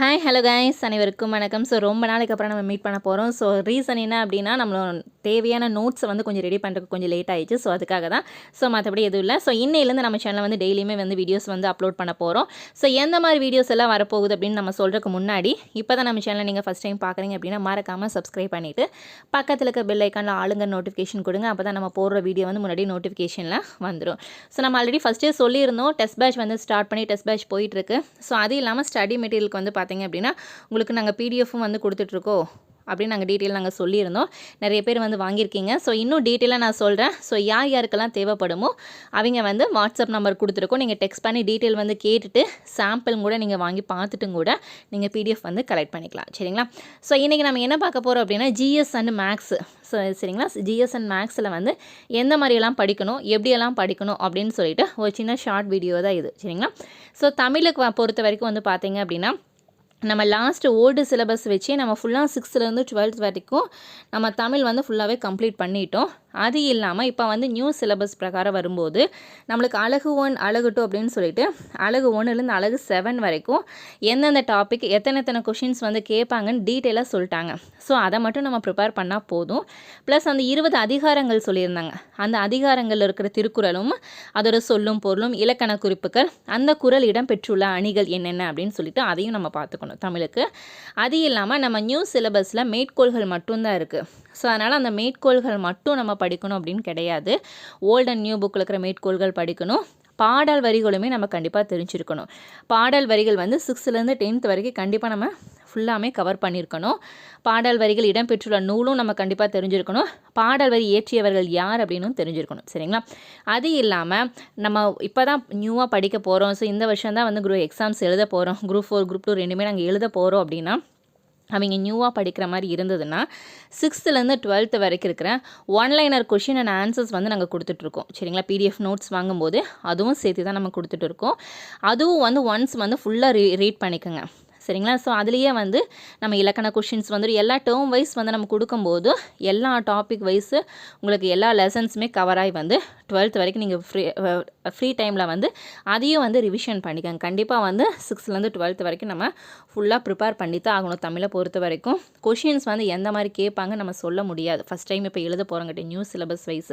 Hi hello guys அனைவருக்கும் வணக்கம். So ரொம்ப நாளைக்கு அப்புறம் நம்ம மீட் பண்ண போகிறோம் ஸோ ரீசன் என்ன அப்படின்னா நம்மளோட தேவையான நோட்ஸை வந்து கொஞ்சம் ரெடி பண்ணுறதுக்கு கொஞ்சம் லேட் ஆயிடுச்சு. ஸோ அதுக்காக தான். ஸோ மற்றபடி எதுவும் இல்லை. ஸோ இன்னையிலேருந்து நம்ம சேனலில் வந்து டெய்லியுமே வந்து வீடியோஸ் வந்து அப்லோட் பண்ண போகிறோம் ஸோ எந்த மாதிரி வீடியோஸ் எல்லாம் வரப்போகுது அப்படின்னு நம்ம சொல்கிறதுக்கு முன்னாடி இப்போ தான் நம்ம சேனலை நீங்கள் ஃபஸ்ட் டைம் பார்க்குறீங்க அப்படின்னா மறக்காமல் சப்ஸ்கிரைப் பண்ணிவிட்டு பக்கத்தில் இருக்க பெல் ஐக்கானில் ஆளுங்க நோட்டிஃபிகேஷன் கொடுங்க. அப்போ தான் நம்ம போடுற வீடியோ வந்து முன்னாடி நோட்டிஃபிகேஷனில் வந்துடும் ஸோ நம்ம ஆல்ரெடி ஃபஸ்ட்டே சொல்லியிருந்தோம். டெஸ்ட் பேட்ச் வந்து ஸ்டார்ட் பண்ணி டெஸ்ட் பேட்ச் போயிட்டுருக்கு ஸோ அது இல்லாமல் ஸ்டடி மெட்டீரியலுக்கு வந்து பார்த்தீங்க அப்படின்னா உங்களுக்கு நாங்கள் பிடிஎஃப்பும் வந்து கொடுத்துட்ருக்கோம் அப்படின்னு நாங்கள் டீட்டெயில் நாங்கள் சொல்லியிருந்தோம். நிறைய பேர் வந்து வாங்கியிருக்கீங்க. ஸோ இன்னும் டீட்டெயிலாக நான் சொல்கிறேன் ஸோ யார் யாருக்கெல்லாம் தேவைப்படுமோ அவங்க வந்து வாட்ஸ்அப் நம்பர் கொடுத்துருக்கோம் நீங்கள் டெக்ஸ்ட் பண்ணி டீட்டெயில் வந்து கேட்டுட்டு சாம்பிள் கூட நீங்கள் வாங்கி பார்த்துட்டும் கூட நீங்கள் பிடிஎஃப் வந்து கலெக்ட் பண்ணிக்கலாம். சரிங்களா? ஸோ இன்றைக்கி நம்ம என்ன பார்க்க போகிறோம் அப்படின்னா ஜிஎஸ் அண்ட் மேக்ஸ் ஸோ சரிங்களா? ஜிஎஸ் அண்ட் மேக்ஸில் வந்து எந்த மாதிரியெல்லாம் படிக்கணும் எப்படியெல்லாம் படிக்கணும் அப்படின்னு சொல்லிட்டு ஒரு சின்ன ஷார்ட் வீடியோ தான் இது. சரிங்களா? ஸோ தமிழுக்கு பொறுத்த வரைக்கும் வந்து பார்த்தீங்க அப்படின்னா நம்ம லாஸ்ட் ஓல்டு சிலபஸ் வச்சு நம்ம ஃபுல்லாக சிக்ஸ்த்துலேருந்து டுவெல்த் வரைக்கும் நம்ம தமிழ் வந்து ஃபுல்லாகவே கம்ப்ளீட் பண்ணிட்டோம். அது இல்லாமல் இப்போ வந்து நியூ சிலபஸ் பிரகாரம் வரும்போது நம்மளுக்கு அழகு ஒன் அழகு டூ அப்படின்னு சொல்லிட்டு அழகு ஒன்றுலேருந்து அழகு செவன் வரைக்கும் எந்தெந்த டாபிக் எத்தனை எத்தனை கொஷின்ஸ் வந்து கேட்பாங்கன்னு டீட்டெயிலாக சொல்லிட்டாங்க. ஸோ அதை மட்டும் நம்ம ப்ரிப்பேர் பண்ணால் போதும். ப்ளஸ் அந்த இருபது அதிகாரங்கள் சொல்லியிருந்தாங்க. அந்த அதிகாரங்களில் இருக்கிற திருக்குறளும் அதோட சொல்லும் பொருளும் இலக்கண குறிப்புகள் அந்த குறள் இடம் பெற்றுள்ள அணிகள் என்னென்ன அப்படின்னு சொல்லிட்டு அதையும் நம்ம பார்த்துக்கணும் தமிழுக்கு. அது இல்லாமல் நம்ம நியூ சிலபஸில் மேற்கோள்கள் மட்டும்தான் இருக்குது ஸோ அதனால் அந்த மேற்கோள்கள் மட்டும் நம்ம படிக்கணும் அப்படின்னு கிடையாது. ஓல்ட் அண்ட் நியூ புக்கில் இருக்கிற மேற்கோள்கள் படிக்கணும். பாடல் வரிகளுமே நம்ம கண்டிப்பாக தெரிஞ்சிருக்கணும். பாடல் வரிகள் வந்து சிக்ஸ்த்துலேருந்து டென்த் வரைக்கும் கண்டிப்பாக நம்ம ஃபுல்லாமே கவர் பண்ணியிருக்கணும் பாடல் வரிகள் இடம்பெற்றுள்ள நூலும் நம்ம கண்டிப்பாக தெரிஞ்சிருக்கணும். பாடல் வரி இயற்றியவர்கள் யார் அப்படின்னும் தெரிஞ்சிருக்கணும். சரிங்களா? அது இல்லாமல் நம்ம இப்போ தான் நியூவாக படிக்க போகிறோம் ஸோ இந்த வருஷம் தான் வந்து குரூப் எக்ஸாம்ஸ் எழுத போகிறோம் குரூப் ஃபோர் குரூப் டூ ரெண்டுமே நாங்கள் எழுத போகிறோம் அப்படின்னா அவங்க நியூவாக படிக்கிற மாதிரி இருந்ததுன்னா சிக்ஸ்த்துலேருந்து டுவெல்த்து வரைக்கும் இருக்கிற ஒன்லைனர் கொஷின் அண்ட் ஆன்சர்ஸ் வந்து நாங்கள் கொடுத்துட்ருக்கோம். சரிங்களா? பிடிஎஃப் நோட்ஸ் வாங்கும்போது அதுவும் சேர்த்து தான் நம்ம கொடுத்துட்ருக்கோம். அதுவும் வந்து ஒன்ஸ் வந்து ஃபுல்லாக ரீ ரீட் பண்ணிக்கோங்க. சரிங்களா? ஸோ அதுலேயே வந்து நம்ம இலக்கண கொஷின்ஸ் வந்துடும் எல்லா டேர்ம் வைஸ் வந்து நம்ம கொடுக்கும்போது எல்லா டாபிக் வைஸு உங்களுக்கு எல்லா லெசன்ஸுமே கவர் ஆகி வந்து டுவெல்த் வரைக்கும் நீங்கள் ஃப்ரீ ஃப்ரீ டைமில் வந்து அதையும் வந்து ரிவிஷன் பண்ணிக்கோங்க. கண்டிப்பாக வந்து சிக்ஸ்த்லேருந்து டுவெல்த் வரைக்கும் நம்ம ஃபுல்லாக ப்ரிப்பேர் பண்ணி தான் ஆகணும் தமிழை பொறுத்த வரைக்கும். கொஷின்ஸ் வந்து எந்த மாதிரி கேட்பாங்க நம்ம சொல்ல முடியாது. ஃபஸ்ட் டைம் இப்போ எழுத போகிறோங்கிட்ட நியூ சிலபஸ் வைஸ்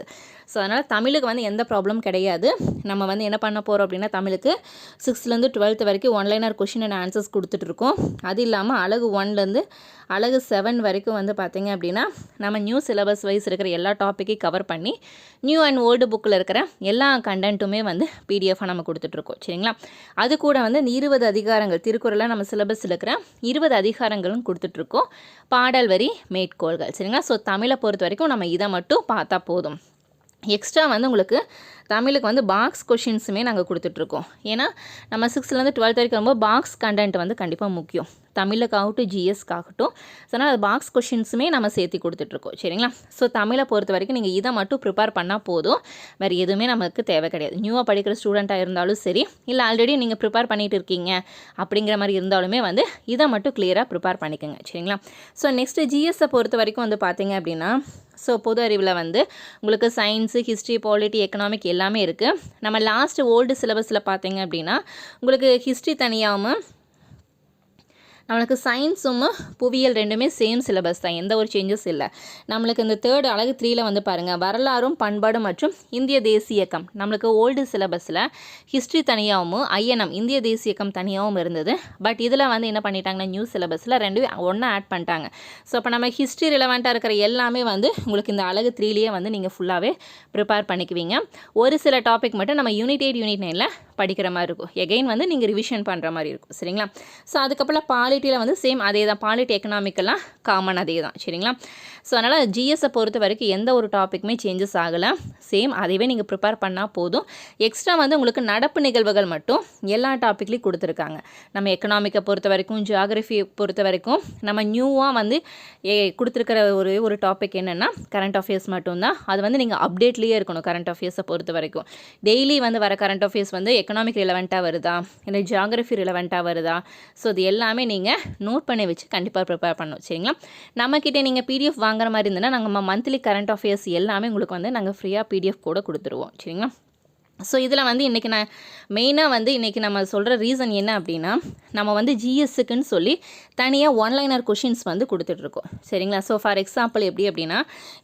ஸோ அதனால் தமிழுக்கு வந்து எந்த ப்ராப்ளம் கிடையாது. நம்ம வந்து என்ன பண்ண போகிறோம் அப்படின்னா தமிழுக்கு சிக்ஸ்த்லேருந்து டுவெல்த் வரைக்கும் one liner question and answers கொடுத்துட்ருக்கோம் இருக்கும். அது இல்லாமல் அழகு ஒன்லேருந்து அழகு செவன் வரைக்கும் வந்து பார்த்திங்க அப்படின்னா நம்ம நியூ சிலபஸ் வைஸ் இருக்கிற எல்லா டாப்பிக்கையும் கவர் பண்ணி நியூ அண்ட் ஓல்டு புக்கில் இருக்கிற எல்லா கண்டென்ட்டுமே வந்து பிடிஎஃபாக நம்ம கொடுத்துட்ருக்கோம் சரிங்களா? அது கூட வந்து இருபது அதிகாரங்கள் திருக்குறளாக நம்ம சிலபஸில் இருக்கிற இருபது அதிகாரங்களும் கொடுத்துட்ருக்கோம் பாடல் வரி மேற்கோள்கள். சரிங்களா? ஸோ தமிழை பொறுத்த வரைக்கும் நம்ம இதை மட்டும் பார்த்தா போதும். எக்ஸ்ட்ரா வந்து உங்களுக்கு தமிழுக்கு வந்து பாக்ஸ் கொஷின்ஸுமே நாங்கள் கொடுத்துட்ருக்கோம். ஏன்னா நம்ம சிக்ஸ்த்லேருந்து டுவெல்த் வரைக்கும் வரும்போது பாக்ஸ் கண்டென்ட் வந்து கண்டிப்பாக முக்கியம். தமிழுக்காகட்டும் ஜிஎஸ்க்காகட்டும் ஸோ அதனால் அது பாக்ஸ் கொஷின்ஸுமே நம்ம சேர்த்து கொடுத்துட்ருக்கோம். சரிங்களா? ஸோ தமிழை பொறுத்த வரைக்கும் நீங்கள் இதை மட்டும் ப்ரிப்பேர் பண்ணால் போதும். வேறு எதுவுமே நமக்கு தேவை கிடையாது. நியூவாக படிக்கிற ஸ்டூடெண்ட்டாக இருந்தாலும் சரி இல்லை ஆல்ரெடி நீங்கள் ப்ரிப்பேர் பண்ணிகிட்டு இருக்கீங்க அப்படிங்கிற மாதிரி இருந்தாலுமே வந்து இதை மட்டும் கிளியராக ப்ரிப்பேர் பண்ணிக்கோங்க. சரிங்களா? ஸோ நெக்ஸ்ட்டு ஜிஎஸ்ஸை பொறுத்த வரைக்கும் வந்து பார்த்தீங்க அப்படின்னா ஸோ பொது அறிவில் வந்து உங்களுக்கு சயின்ஸு ஹிஸ்ட்ரி பாலிட்டி எக்கனாமிக் எல்லாமே இருக்குது நம்ம லாஸ்ட் ஓல்டு சிலபஸில் பார்த்தீங்க அப்படின்னா உங்களுக்கு ஹிஸ்ட்ரி தனியாகவும் நம்மளுக்கு சயின்ஸும் புவியியல் ரெண்டுமே சேம் சிலபஸ் தான். எந்த ஒரு சேஞ்சஸ் இல்லை. நம்மளுக்கு இந்த தேர்ட் அழகு த்ரீல வந்து பாருங்கள் வரலாறும் பண்பாடு மற்றும் இந்திய தேசிய இயக்கம். நம்மளுக்கு ஓல்டு சிலபஸில் ஹிஸ்ட்ரி தனியாகவும் ஐஎன்எம் இந்திய தேசிய இயக்கம் தனியாகவும் இருந்தது. பட் இதில் வந்து என்ன பண்ணிட்டாங்கன்னா நியூ சிலபஸில் ரெண்டு ஒன்றா ஆட் பண்ணிட்டாங்க. ஸோ அப்போ நம்ம ஹிஸ்ட்ரி ரிலவெண்ட்டாக இருக்கிற எல்லாமே வந்து உங்களுக்கு இந்த அழகு த்ரீலேயே வந்து நீங்கள் ஃபுல்லாகவே ப்ரிப்பேர் பண்ணிக்குவீங்க. ஒரு சில டாபிக் மட்டும் நம்ம யூனிட் எயிட் யூனிட் நைனில் படிக்கிற மாதிரி இருக்கும். எகைன் வந்து நீங்கள் ரிவிஷன் பண்ணுற மாதிரி இருக்கும். சரிங்களா? ஸோ அதுக்கப்புறம் பாலிட்டியில் வந்து சேம் அதே தான். பாலிட்டி எக்கனாமிக்கெல்லாம் காமன் அதே தான். சரிங்களா? ஸோ அதனால் ஜிஎஸ்ஸை பொறுத்த வரைக்கும் எந்த ஒரு டாப்பிக்குமே சேஞ்சஸ் ஆகலை. சேம் அதையவே நீங்கள் ப்ரிப்பேர் பண்ணால் போதும். எக்ஸ்ட்ரா வந்து உங்களுக்கு நடப்பு நிகழ்வுகள் மட்டும் எல்லா டாப்பிக்லேயும் கொடுத்துருக்காங்க. நம்ம எக்கனாமிக்கை பொறுத்த வரைக்கும் ஜியாகிரஃபியை பொறுத்த வரைக்கும் நம்ம நியூவாக வந்து ஏ கொடுத்துருக்கிற ஒரு ஒரு டாபிக் என்னென்னா கரண்ட் அஃபேர்ஸ் மட்டும்தான். அது வந்து நீங்கள் அப்டேட்லேயே இருக்கணும் கரண்ட் அஃபேர்ஸை பொறுத்த வரைக்கும். டெய்லி வந்து வர கரண்ட் அஃபேர்ஸ் வந்து எக்கனாமிக் ரிலவெண்ட்டாக வருதா? இல்லை ஜியாகிரஃபி ரிலவெண்ட்டாக வருதா? ஸோ இது எல்லாமே நீங்கள் நோட் பண்ணி வச்சு கண்டிப்பாக ப்ரிப்பேர் பண்ணணும். சரிங்களா? நம்மக்கிட்ட நீங்கள் பிடிஎஃப் வாங்குற மாதிரி இருந்ததுன்னா நாங்கள் மந்த்லி கரண்ட் அஃபேர்ஸ் எல்லாமே உங்களுக்கு வந்து நாங்கள் ஃப்ரீயாக பிடிஎஃப் கூட கொடுத்துருவோம். சரிங்களா? ஸோ இதில் வந்து இன்றைக்கி நான் மெயினாக வந்து இன்றைக்கி நம்ம சொல்கிற ரீசன் என்ன அப்படின்னா நம்ம வந்து ஜிஎஸ்ஸுக்குன்னு சொல்லி தனியாக ஒன்லைனர் கொஷின்ஸ் வந்து கொடுத்துட்ருக்கோம் சரிங்களா? ஸோ ஃபார் எக்ஸாம்பிள் எப்படி அப்படின்னா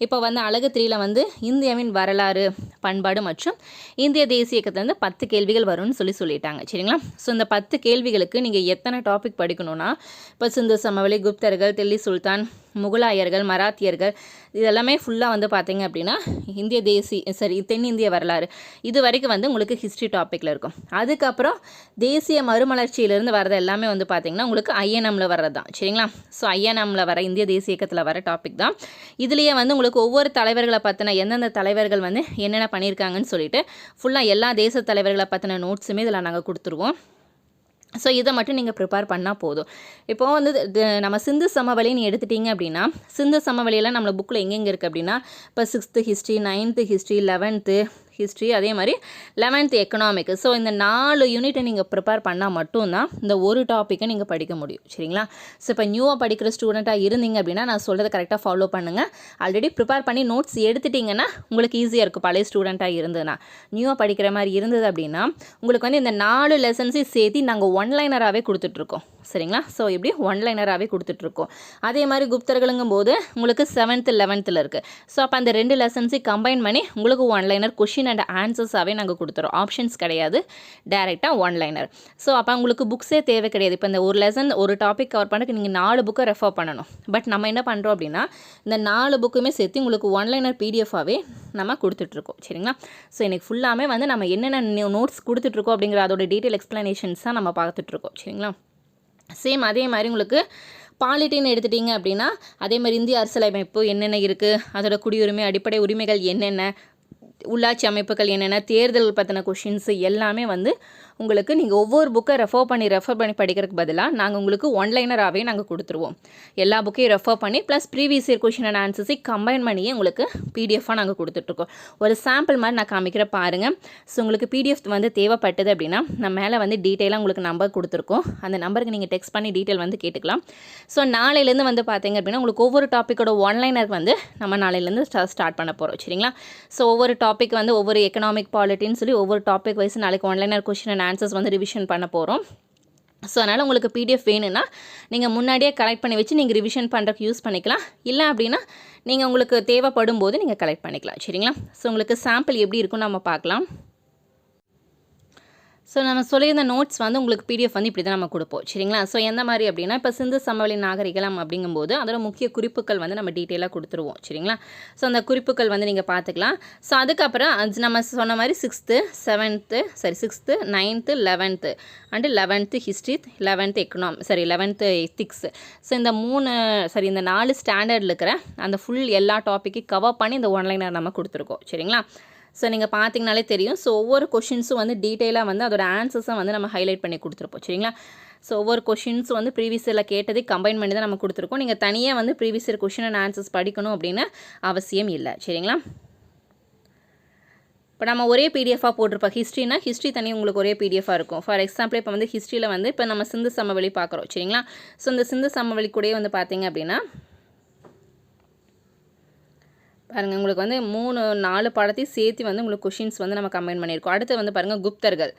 இப்போ வந்து அழகு த்ரீயில் வந்து இந்தியாவின் வரலாறு பண்பாடு மற்றும் இந்திய தேசிய இயக்கத்துலேருந்து பத்து கேள்விகள் வரும்னு சொல்லி சொல்லிட்டாங்க. சரிங்களா? ஸோ இந்த பத்து கேள்விகளுக்கு நீங்கள் எத்தனை டாபிக் படிக்கணும்னா இப்போ சிந்து சமவெளி குப்தர்கள் தில்லி சுல்தான் முகலாயர்கள் மராத்தியர்கள் இதெல்லாமே ஃபுல்லாக வந்து பார்த்தீங்க அப்படின்னா இந்திய தேசி சரி தென்னிந்திய வரலாறு. இது வரைக்கும் வந்து உங்களுக்கு ஹிஸ்ட்ரி டாப்பிக்கில் இருக்கும். அதுக்கப்புறம் தேசிய மறுமலர்ச்சியிலேருந்து வர்றது எல்லாமே வந்து பார்த்திங்கன்னா உங்களுக்கு ஐஎன்எம்மில் வர்றது தான் சரிங்களா? ஸோ ஐஎன்எம்மில் வர இந்திய தேசிய இயக்கத்தில் வர டாபிக் தான். இதுலேயே வந்து உங்களுக்கு ஒவ்வொரு தலைவர்களை பற்றின எந்தெந்த தலைவர்கள் வந்து என்னென்ன பண்ணியிருக்காங்கன்னு சொல்லிட்டு ஃபுல்லாக எல்லா தேச தலைவர்களை பற்றின நோட்ஸுமே இதில் நாங்கள் கொடுத்துருவோம். ஸோ இதை மட்டும் நீங்கள் ப்ரிப்பேர் பண்ணால் போதும். இப்போ வந்து நம்ம சிந்து சமவெளின்னு எடுத்துட்டிங்க அப்படின்னா சிந்து சமவெளியெல்லாம் நம்மள புக்கில் எங்கெங்கே இருக்குது அப்படின்னா இப்போ sixth history ninth history eleventh history அதே மாதிரி லெவன்த்து எக்கனாமிக் ஸோ இந்த நாலு யூனிட்டை நீங்கள் ப்ரிப்பேர் பண்ணால் மட்டும்தான் இந்த ஒரு டாப்பிக்கை நீங்கள் படிக்க முடியும். சரிங்களா? ஸோ இப்போ நியூவாக படிக்கிற ஸ்டூடெண்ட்டாக இருந்தீங்க அப்படின்னா நான் சொல்கிறத கரெக்டாக ஃபாலோ பண்ணுங்கள் ஆல்ரெடி ப்ரிப்பேர் பண்ணி நோட்ஸ் எடுத்துட்டிங்கன்னா உங்களுக்கு ஈஸியாக இருக்கும். பழைய ஸ்டூடெண்ட்டாக இருந்ததுன்னா. நியூவாக படிக்கிற மாதிரி இருந்தது அப்படின்னா உங்களுக்கு வந்து இந்த நாலு லெசன்ஸையும் சேர்த்து நாங்கள் ஒன்லைனராகவே கொடுத்துட்ருக்கோம் சரிங்களா? ஸோ இப்படி ஒன்லைனராகவே கொடுத்துட்ருக்கோம். அதே மாதிரி குப்தர்களுங்கும் போது உங்களுக்கு செவன்த்து லெவன்த்தில் இருக்குது ஸோ அப்போ அந்த ரெண்டு லெசன்ஸையும் கம்பைன் பண்ணி உங்களுக்கு ஒன்லைனர் கொஷின் அண்ட் ஆன்சர்ஸாகவே நாங்கள் கொடுத்துறோம். ஆப்ஷன்ஸ் கிடையாது. டேரெக்டாக ஒன்லைனர் ஸோ அப்போ உங்களுக்கு புக்ஸே தேவை கிடையாது. இப்போ இந்த ஒரு லெசன் ஒரு டாபிக் கவர் பண்ணுறதுக்கு நீங்கள் நாலு புக்கை ரெஃபர் பண்ணணும். பட் நம்ம என்ன பண்ணுறோம் அப்படின்னா இந்த நாலு புக்குமே சேர்த்து உங்களுக்கு ஒன்லைனர் பிடிஎஃபாகவே நம்ம கொடுத்துட்ருக்கோம். சரிங்களா? ஸோ எனக்கு ஃபுல்லாமே வந்து நம்ம என்னென்ன நோட்ஸ் கொடுத்துட்ருக்கோம் அப்படிங்கிற அதோட டீட்டெயில் எக்ஸ்ப்ளனேஷன்ஸ் தான் நம்ம பார்த்துட்ருக்கோம். சரிங்களா? சேம் அதே மாதிரி உங்களுக்கு பாலிட்டின்னு எடுத்துட்டிங்க அப்படின்னா அதே மாதிரி இந்திய அரசியலமைப்பு என்னென்ன இருக்குது அதோட குடியுரிமை அடிப்படை உரிமைகள் என்னென்ன? உள்ளாட்சி அமைப்புகள் என்னென்ன? தேர்தல் பற்றின கொஷின்ஸ் எல்லாமே வந்து உங்களுக்கு நீங்கள் ஒவ்வொரு புக்கை ரெஃபர் பண்ணி ரெஃபர் பண்ணி படிக்கிறதுக்கு பதிலாக நாங்கள் உங்களுக்கு ஒன்லைனராகவே நாங்கள் கொடுத்துருவோம். எல்லா புக்கையும் ரெஃபர் பண்ணி plus previous year question and ஆன்சர்ஸை combine பண்ணியே உங்களுக்கு பிடிஎஃபாக நாங்கள் கொடுத்துட்ருக்கோம். ஒரு சாம்பிள் மாதிரி நான் காமிக்கிற பாருங்கள் ஸோ உங்களுக்கு பிடிஎஃப் வந்து தேவைப்பட்டது அப்படின்னா நம்ம மேலே வந்து டீட்டெயிலாக உங்களுக்கு நம்பர் கொடுத்துருக்கோம். அந்த நம்பருக்கு நீங்கள் டெக்ஸ்ட் பண்ணி டீட்டெயில் வந்து கேட்டுக்கலாம். ஸோ நாளையிலேருந்து வந்து பார்த்தீங்க அப்படின்னா உங்களுக்கு ஒவ்வொரு டாப்பிக்கோட ஒன்லைனர் வந்து நம்ம நாளையிலேருந்து ஸ்டார்ட் பண்ண போகிறோம் சரிங்களா? ஸோ ஒவ்வொரு டாபிக் வந்து ஒவ்வொரு எக்கனாமிக் பாலிட்டின்னு சொல்லி ஒவ்வொரு டாபிக் வைஸ் நாளைக்கு one liner question and answers வந்து ரிவிஷன் பண்ண போகிறோம் ஸோ அதனால் உங்களுக்கு பிடிஎஃப் வேணும்னா நீங்கள் முன்னாடியே கலெக்ட் பண்ணி வச்சு நீங்கள் ரிவிஷன் பண்ணுறதுக்கு யூஸ் பண்ணிக்கலாம். இல்லை அப்படின்னா நீங்கள் உங்களுக்கு தேவைப்படும் போது நீங்கள் கலெக்ட் பண்ணிக்கலாம். சரிங்களா? ஸோ உங்களுக்கு சாம்பிள் எப்படி இருக்குன்னு நம்ம பார்க்கலாம். ஸோ நம்ம சொல்லியிருந்த நோட்ஸ் வந்து உங்களுக்கு பிடிஎஃப் வந்து இப்படி தான் நம்ம கொடுப்போம். சரிங்களா? ஸோ எந்த மாதிரி அப்படின்னா இப்போ சிந்து சமவெளி நாகரிகலாம் அப்படிங்கும்போது அதோட முக்கிய குறிப்புகள் வந்து நம்ம டீட்டெயிலாக கொடுத்துருவோம். சரிங்களா? ஸோ அந்த குறிப்புகள் வந்து நீங்கள் பார்த்துக்கலாம். ஸோ அதுக்கப்புறம் அது நம்ம சொன்ன மாதிரி சிக்ஸ்த்து செவன்த்து சரி sixth ninth eleventh and eleventh history eleventh எக்கனாம் சரி லெவன்த்து எத்திக்ஸ் ஸோ இந்த மூணு சரி இந்த நாலு ஸ்டாண்டர்டில் இருக்கிற அந்த ஃபுல் எல்லா டாப்பிக்கையும் கவர் பண்ணி இந்த ஒன்லைனர் நம்ம கொடுத்துருக்கோம். சரிங்களா? ஸோ நீங்கள் பார்த்தீங்கனாலே தெரியும். ஸோ ஒவ்வொரு கொஷின்ஸும் வந்து டீட்டெயிலாக வந்து அதோட ஆன்சர்ஸை வந்து நம்ம ஹைலைட் பண்ணி கொடுத்துருப்போம். சரிங்களா? ஸோ ஒவ்வொரு கொஷின்ஸும் வந்து ப்ரீவியஸ் இயரில் கேட்டதே கம்பைன் பண்ணி தான் நம்ம கொடுத்துருக்கோம். நீங்கள் தனியாக வந்து previous year question and answers படிக்கணும் அப்படின்னு அவசியம் இல்லை. சரிங்களா? இப்போ நம்ம ஒரே பிடிஎஃபாக போட்டிருப்போம். ஹிஸ்ட்ரினா ஹிஸ்ட்ரி தனி உங்களுக்கு ஒரே பிடிஎஃபாக இருக்கும். ஃபார் எக்ஸாம்பிள் இப்போ வந்து ஹிஸ்ட்ரியில் வந்து இப்போ நம்ம சிந்து சமவெளி பார்க்குறோம் சரிங்களா? ஸோ இந்த சிந்து சமவெளி கூடயே வந்து பார்த்தீங்க அப்படின்னா பாருங்கள் உங்களுக்கு வந்து மூணு நாலு பாடத்தையும் சேர்த்து வந்து உங்களுக்கு கொஷின்ஸ் வந்து நம்ம கம்பைன் பண்ணியிருக்கோம். அடுத்து வந்து பாருங்கள் குப்தர்கள்.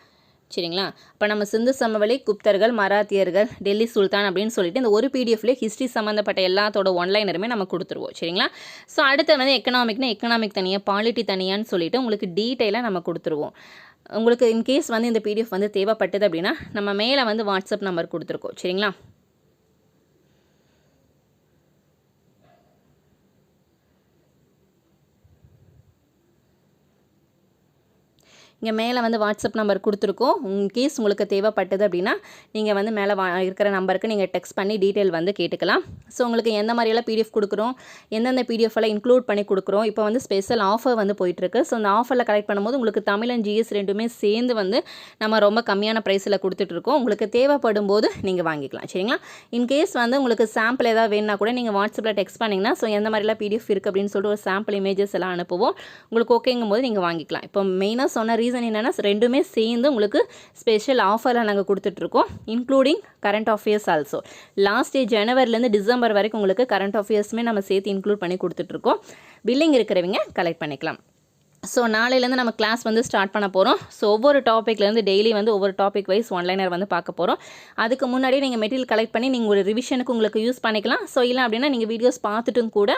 சரிங்களா? இப்போ நம்ம சிந்து சமவெளி குப்தர்கள் மராத்தியர்கள் டெல்லி சுல்தான் அப்படின்னு சொல்லிட்டு இந்த ஒரு பிடிஎஃப்லேயே ஹிஸ்ட்ரி சம்மந்தப்பட்ட எல்லாத்தோட ஒன்லைனருமே நம்ம கொடுத்துருவோம். சரிங்களா? ஸோ அடுத்து வந்து எக்கனாமிக்னா எக்கனாமிக் தனியாக பாலிட்டி தனியான்னு சொல்லிட்டு உங்களுக்கு டீட்டெயிலாக நம்ம கொடுத்துருவோம். உங்களுக்கு இன்கேஸ் வந்து இந்த பிடிஎஃப் வந்து தேவைப்பட்டது அப்படின்னா நம்ம மேலே வந்து வாட்ஸ்அப் நம்பர் கொடுத்துருக்கோம். சரிங்களா? இங்கே மேலே வந்து வாட்ஸ்அப் நம்பர் கொடுத்துருக்கோம். இன்கேஸ் உங்களுக்கு தேவைப்பட்டது அப்படின்னா நீங்கள் வந்து மேலே வா இருக்கிற நம்பருக்கு நீங்கள் டெக்ஸ்ட் பண்ணி டீட்டெயில் வந்து கேட்டுக்கலாம். ஸோ உங்களுக்கு எந்த மாதிரியெல்லாம் பிடிஎஃப் கொடுக்குறோம் எந்தெந்த பிடிஎஃப் எல்லாம் இன்க்ளூட் பண்ணி கொடுக்குறோம் இப்போ வந்து ஸ்பெஷல் ஆஃபர் வந்து போயிட்டுருக்கு. ஸோ அந்த ஆஃபரில் கலெக்ட் பண்ணும்போது உங்களுக்கு தமிழ் அண்ட் ஜிஎஸ் ரெண்டுமே சேர்ந்து வந்து நம்ம ரொம்ப கம்மியான ப்ரைஸில் கொடுத்துட்ருக்கோம் உங்களுக்கு தேவைப்படும் போது நீங்கள் வாங்கிக்கலாம். சரிங்களா? இன்கேஸ் வந்து உங்களுக்கு சாம்பிள் ஏதாவது வேணுன்னா கூட நீங்கள் வாட்ஸ்அப்பில் டெக்ஸ்ட் பண்ணிங்கன்னா ஸோ எந்த மாதிரிலாம் பிடிஎஃப் இருக்குது அப்படின்னு சொல்லிட்டு ஒரு சாம்பிள் இமேஜஸ் எல்லாம் அனுப்புவோம். உங்களுக்கு ஓகேங்கும் போது நீங்கள் வாங்கிக்கலாம். இப்போ மெயினாக சொன்ன ரீசன் என்னென்னா ரெண்டுமே சேர்ந்து உங்களுக்கு ஸ்பெஷல் ஆஃபரில் நாங்கள் கொடுத்துட்ருக்கோம் including current affairs also last day ஜனவரிலேருந்து December வரைக்கும் உங்களுக்கு கரண்ட் அஃபேர்ஸுமே நம்ம சேர்த்து இன்க்ளூட் பண்ணி கொடுத்துட்ருக்கோம். பில்லிங் இருக்கிறவங்க கலெக்ட் பண்ணிக்கலாம். ஸோ நாளையிலேருந்து நம்ம கிளாஸ் வந்து ஸ்டார்ட் பண்ண போகிறோம் ஸோ ஒவ்வொரு டாப்பிக்லேருந்து டெய்லி வந்து ஒவ்வொரு டாபிக் வைஸ் ஒன்லைனர் வந்து பார்க்க போகிறோம் அதுக்கு முன்னாடியே நீங்கள் மெட்டீரியல் கலெக்ட் பண்ணி நீங்கள் ஒரு ரிவிஷனுக்கு உங்களுக்கு யூஸ் பண்ணிக்கலாம். ஸோ இல்லை அப்படின்னா நீங்கள் வீடியோஸ் பார்த்துட்டும் கூட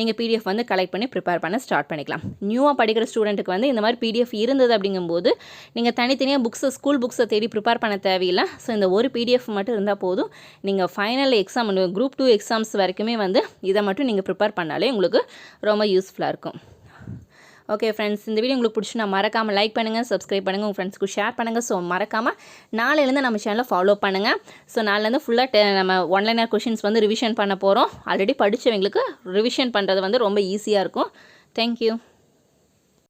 நீங்கள் பிடிஎஃப் வந்து கலெக்ட் பண்ணி ப்ரிப்பேர் பண்ண ஸ்டார்ட் பண்ணிக்கலாம். நியூவாக படிக்கிற ஸ்டூடெண்ட்டுக்கு வந்து இந்த மாதிரி பிடிஎஃப் இருந்தது அப்படிங்கும்போது நீங்கள் தனித்தனியாக புக்ஸை ஸ்கூல் புக்ஸை தேடி ப்ரிப்பேர் பண்ண தேவையில்லை. ஸோ இந்த ஒரு பிடிஎஃப் மட்டும் இருந்தால் போதும். நீங்கள் final exam group two exams வரைக்குமே வந்து இதை மட்டும் நீங்கள் ப்ரிப்பேர் பண்ணாலே உங்களுக்கு ரொம்ப யூஸ்ஃபுல்லாக இருக்கும். ஓகே ஃப்ரெண்ட்ஸ் இந்த வீடியோ உங்களுக்கு பிடிச்சி நான் மறக்காமல் லைக் பண்ணுங்கள் சப்ஸ்கிரைப் பண்ணுங்கள் உங்கள் ஃப்ரெண்ட்ஸ்க்கு ஷேர் பண்ணுங்கள் ஸோ மறக்காமல் நாளையிலேருந்து நம்ம சேனலை ஃபாலோ பண்ணுங்கள் ஸோ நாளிலேருந்து ஃபுல்லாக நம்ம ஒன்லைனர் கொஷின்ஸ் வந்து ரிவிஷன் பண்ண போகிறோம் ஆல்ரெடி படித்தவங்களுக்கு ரிவிஷன் பண்ணுறது வந்து ரொம்ப ஈஸியாக இருக்கும். தேங்க்யூ